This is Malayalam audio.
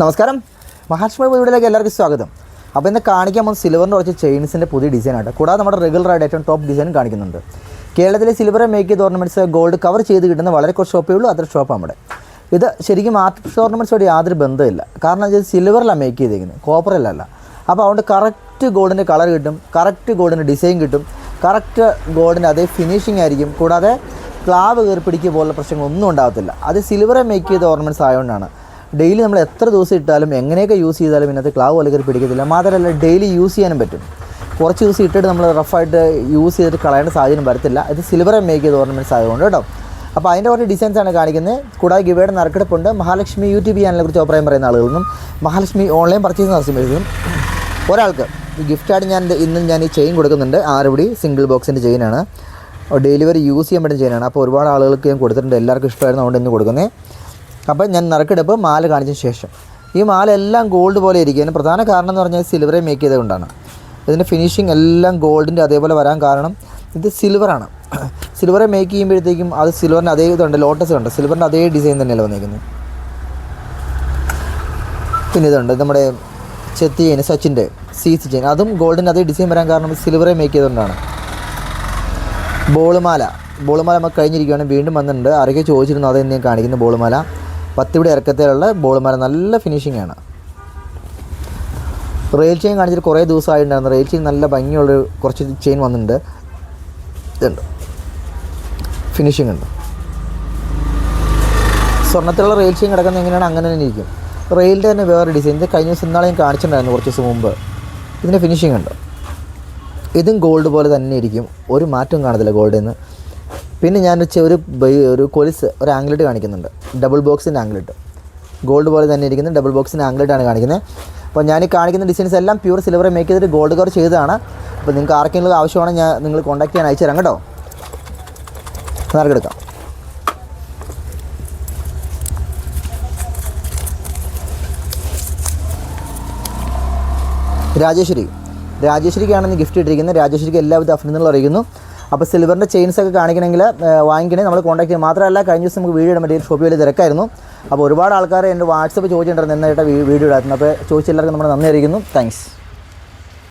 നമസ്കാരം. മഹാലക്ഷ്മി വീഡിയോയിലേക്ക് എല്ലാവർക്കും സ്വാഗതം. അപ്പോൾ ഇന്ന് കാണിക്കാൻ പോകുന്ന സിൽവറിന്റെ കുറച്ച് ചെയിൻസിന്റെ പുതിയ ഡിസൈനാണ് കൂടാതെ നമ്മുടെ റെഗുലർ ആയിട്ട് ഏറ്റവും ടോപ്പ് ഡിസൈൻ കാണിക്കുന്നുണ്ട്. കേരളത്തിലെ silver make ornaments gold cover ചെയ്ത് കിട്ടുന്ന വളരെ കുറച്ച് ഷോപ്പേ ഉള്ളൂ അത്ര ഷോപ്പാണ് നമ്മുടെ ഇത് ശരിക്കും ആർട്ടിഫിഷ്യൽ ഓർണമെന്റ്സോട് യാതൊരു ബന്ധമില്ല കാരണം വെച്ചാൽ സിൽവറിലാണ് മേക്ക് ചെയ്തേക്കുന്നത്. കോപ്പറിലല്ല അപ്പോൾ അതുകൊണ്ട് കറക്റ്റ് ഗോൾഡിന്റെ കളർ കിട്ടും. കറക്റ്റ് ഗോൾഡിന്റെ ഡിസൈൻ കിട്ടും. കറക്റ്റ് ഗോൾഡിന്റെ അതേ ഫിനിഷിംഗ് ആയിരിക്കും. കൂടാതെ ക്ലാവ് കയറി പിടിക്കുക പോലുള്ള പ്രശ്നങ്ങളൊന്നും ഉണ്ടാകത്തില്ല. അത് സിൽവറെ മേക്ക് ചെയ്ത ഓർണമെന്റ്സ് ആയതുകൊണ്ടാണ്. ഡെയിലി നമ്മൾ എത്ര ദിവസം ഇട്ടാലും എങ്ങനെയൊക്കെ യൂസ് ചെയ്താലും ഇതിനകത്ത് ക്ലാവ് കയറി പിടിക്കത്തില്ല. മാത്രമല്ല ഡെയിലി യൂസ് ചെയ്യാനും പറ്റും. കുറച്ച് ദിവസം ഇട്ടിട്ട് നമ്മൾ റഫായിട്ട് യൂസ് ചെയ്തിട്ട് കളയേണ്ട സാഹചര്യം വരത്തില്ല. ഇത് സിൽവറെ മേക്ക് ചെയ്ത് ഓർണമെന്റ്സ് ആയതുകൊണ്ട് കേട്ടോ. അപ്പോൾ അതിന്റെ കുറച്ച് ഡിസൈൻസ് ആണ് കാണിക്കുന്നത്. കൂടാതെ ഗിവയുടെ നറുക്കെടുപ്പുണ്ട്. മഹാലക്ഷ്മി യൂട്യൂബ് ചാനലിനെ കുറിച്ച് അഭിപ്രായം പറയുന്ന ആളുകളിൽ മഹാലക്ഷ്മി ഓൺലൈൻ പർച്ചേസ് നടത്തുമ്പോഴും ഒരാൾക്ക് ഈ ഗിഫ്റ്റായിട്ട് ഞാൻ ഇന്നും ഞാൻ ഈ ചെയിൻ കൊടുക്കുന്നുണ്ട്. ആറുപടി സിംഗിൾ ബോക്സിന്റെ ചെയിനാണ് ഡെലിവറി യൂസ് ചെയ്യാൻ പറ്റുന്ന ചെയിനാണ് അപ്പോൾ ഒരുപാട് ആളുകൾക്ക് ഞാൻ കൊടുത്തിട്ടുണ്ട്. എല്ലാവർക്കും ഇഷ്ടമായിരുന്നു അതുകൊണ്ട് ഇന്ന് കൊടുക്കുന്നത് അപ്പോൾ ഞാൻ നറുക്കെടുപ്പ് മാല കാണിച്ചതിന് ശേഷം. ഈ മാല എല്ലാം ഗോൾഡ് പോലെ ഇരിക്കും പ്രധാന കാരണം എന്ന് പറഞ്ഞാൽ സിൽവറെ മേക്ക് ചെയ്തുകൊണ്ടാണ് ഇതിന്റെ ഫിനിഷിങ് എല്ലാം ഗോൾഡിന്റെ അതേപോലെ വരാൻ കാരണം ഇത് സിൽവറാണ് സിൽവറെ മേക്ക് ചെയ്യുമ്പോഴത്തേക്കും അത് സിൽവറിന്റെ അതേ ഇതുണ്ട് ലോട്ടസ് ഉണ്ട് സിൽവറിന്റെ അതേ ഡിസൈൻ തന്നെയല്ല വന്നിരിക്കുന്നത് പിന്നെ ഇതുണ്ട് നമ്മുടെ ചെത്തി ചെയിൻ സച്ചിന്റെ സി സി ചെയിൻ അതും ഗോൾഡിന്റെ അതേ ഡിസൈൻ വരാൻ കാരണം സിൽവറെ മേക്ക് ചെയ്തുകൊണ്ടാണ് ബോളുമാല. ബോളുമാല നമുക്ക് കഴിഞ്ഞിരിക്കുകയാണ്. വീണ്ടും വന്നിട്ടുണ്ട്. ആരൊക്കെ ചോദിച്ചിരുന്നു അത് ഞാൻ കാണിക്കുന്നു ബോളുമാല. പത്തിവിടെ ഇറക്കത്തിലുള്ള ബോളുമാരെ നല്ല ഫിനിഷിംഗ് ആണ്. റെയിൽ ചെയിൻ കാണിച്ചിട്ട് കുറേ ദിവസമായിട്ടുണ്ടായിരുന്നു. റെയിൽ ചെയിൻ നല്ല ഭംഗിയുള്ള കുറച്ച് ചെയിൻ വന്നിട്ടുണ്ട്. ഇതുണ്ട്. ഫിനിഷിംഗ് ഉണ്ട്. സ്വർണത്തിലുള്ള റെയിൽ ചെയിൻ കിടക്കുന്നത് എങ്ങനെയാണ്? അങ്ങനെ തന്നെ ഇരിക്കും. റെയിലിന്റെ തന്നെ വേറെ ഡിസൈൻ ഇത് കഴിഞ്ഞ ദിവസം ഇന്നാളെ ഞാൻ കാണിച്ചിട്ടുണ്ടായിരുന്നു കുറച്ച് ദിവസം മുമ്പ്. ഇതിന്റെ ഫിനിഷിംഗ് ഉണ്ട്. ഇതും ഗോൾഡ് പോലെ തന്നെ ഇരിക്കും. ഒരു മാറ്റവും കാണത്തില്ല ഗോൾഡിൽ നിന്ന് പിന്നെ ഞാൻ ഒരു ഒരു കൊലിസ് ഒരു ആംഗ്ലിട്ട് കാണിക്കുന്നുണ്ട്. ഡബിൾ ബോക്സിന്റെ ആംഗ്ലിട്ട് ഗോൾഡ് പോലെ തന്നെ ഇരിക്കുന്ന ഡബിൾ ബോക്സിന്റെ ആംഗ്ലിട്ടാണ് കാണിക്കുന്നത് അപ്പോൾ ഞാൻ ഈ കാണിക്കുന്ന ഡിസൈൻസ് എല്ലാം പ്യൂർ സിൽവർ മേക്ക് ചെയ്തിട്ട് ഗോൾഡ് കവർ ചെയ്തതാണ്. അപ്പോൾ നിങ്ങൾക്ക് ആർക്കെങ്കിലും ആവശ്യമാണെങ്കിൽ ഞാൻ നിങ്ങൾ കോൺടാക്ട് ചെയ്യാൻ അയച്ചു തരാം കേട്ടോ. നറുക്കെടുക്കാം രാജേശ്വരി. രാജേശ്വരിക്കാണ് ഗിഫ്റ്റ് ഇട്ടിരിക്കുന്നത്. രാജേശ്വരിക്ക് എല്ലാവിധ അഭിനന്ദനങ്ങളും അറിയിക്കുന്നു. അപ്പോൾ സിൽവറിന്റെ ചെയിൻസ് ഒക്കെ കാണിക്കണമെങ്കിൽ വാങ്ങിക്കണേ നമ്മൾ കോൺടാക്ട് ചെയ്യും മാത്രമല്ല കഴിഞ്ഞ ദിവസം നമുക്ക് വീഡിയോ ഇടാൻ പറ്റിയ ഷോപ്പിൽ വലിയ തിരക്കായിരുന്നു. അപ്പോൾ ഒരുപാട് ആൾക്കാർ എന്റെ വാട്സപ്പ് ചോദിച്ചിട്ടുണ്ടായിരുന്നു എന്നായിട്ട് വീഡിയോ ഇടായിരുന്നു അപ്പോൾ ചോദിച്ചെല്ലാവർക്കും നമ്മൾ നന്ദി അറിയിക്കുന്നു. താങ്ക്സ്